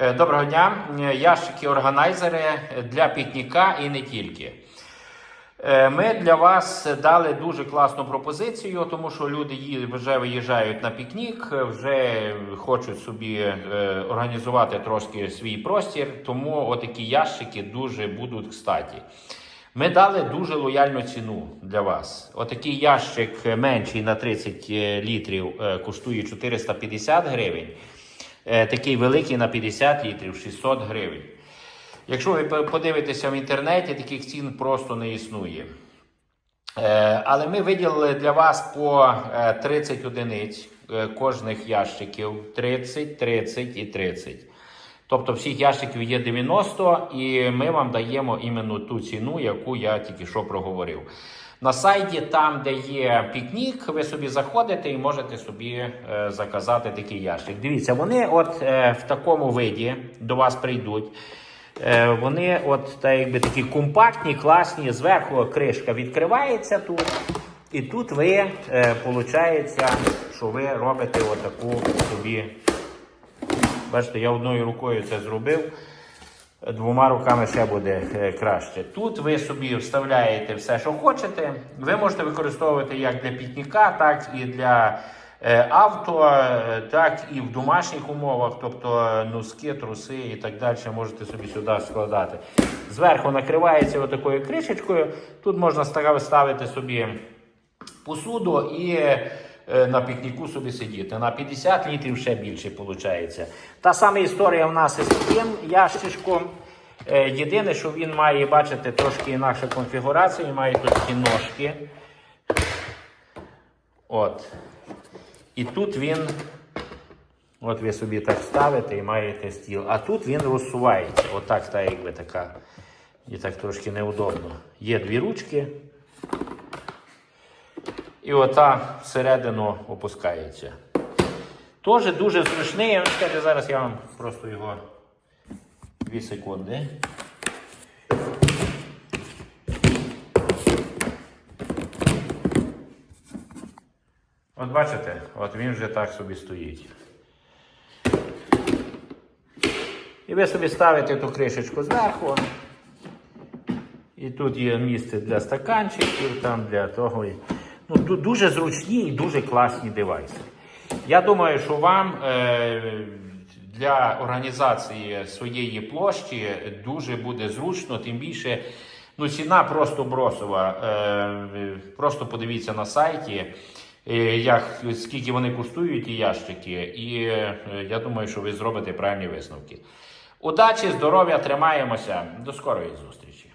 Е, Доброго дня. Е, Ящики органайзери для пікніка і не тільки. Е, Ми для вас дали дуже класну пропозицію, тому що люди вже виїжджають на пікнік, вже хочуть собі організувати трошки свій простір, тому отакі ящики дуже будуть кстаті. Ми дали дуже лояльну ціну для вас. Отакий ящик менший на 30 літрів коштує 450 гривень. Е, Такий великий на 50 літрів 600 гривень. Якщо ви подивитеся в інтернеті, таких цін просто не існує. Е, Але ми виділили для вас по е, 30 одиниць е, кожних ящиків 30, 30 і 30. Тобто всіх ящиків є 90, і ми вам даємо іменно ту ціну, яку я тільки що проговорив. На сайті, там, де є пікнік, ви собі заходите і можете собі е, заказати такий ящик. Дивіться, вони от е, в такому виді до вас прийдуть. Е, вони от так, якби такі компактні, класні. Зверху кришка відкривається тут. І тут ви, виходить, що ви робите отаку собі. Бачите, я одною рукою це зробив. Двома руками ще буде е, краще. Тут ви собі вставляєте все, що хочете. Ви можете використовувати як для пікніка, так і для е, авто, е, так і в домашніх умовах, тобто носки, труси і так далі можете собі сюди складати. Зверху накривається отакою кришечкою. Тут можна ставити собі посуду і на пікніку собі сидіти. На 50 літрів ще більше виходить. Та сама історія в нас із таким ящичком. Е, Єдине, що він має, бачите, трошки інакша конфігурація, має такі ножки. От. І тут він, от ви собі так ставите і маєте стіл. А тут він розсувається. Отак, так, якби така. І так трошки неудобно. Є дві ручки. І ота всередину опускається. Теж дуже зручний. Я скажу, зараз я вам просто його 2 секунди. От бачите, от він вже так собі стоїть. І ви собі ставите ту кришечку зверху. І тут є місце для стаканчиків, там для того. Ну, дуже зручні і дуже класні девайси. Я думаю, що вам е, для організації своєї площі дуже буде зручно, тим більше ну, ціна просто бросова. Е, просто подивіться на сайті, е, як, скільки вони коштують, ті ящики, і я думаю, що ви зробите правильні висновки. Удачі, здоров'я, тримаємося. До скорої зустрічі!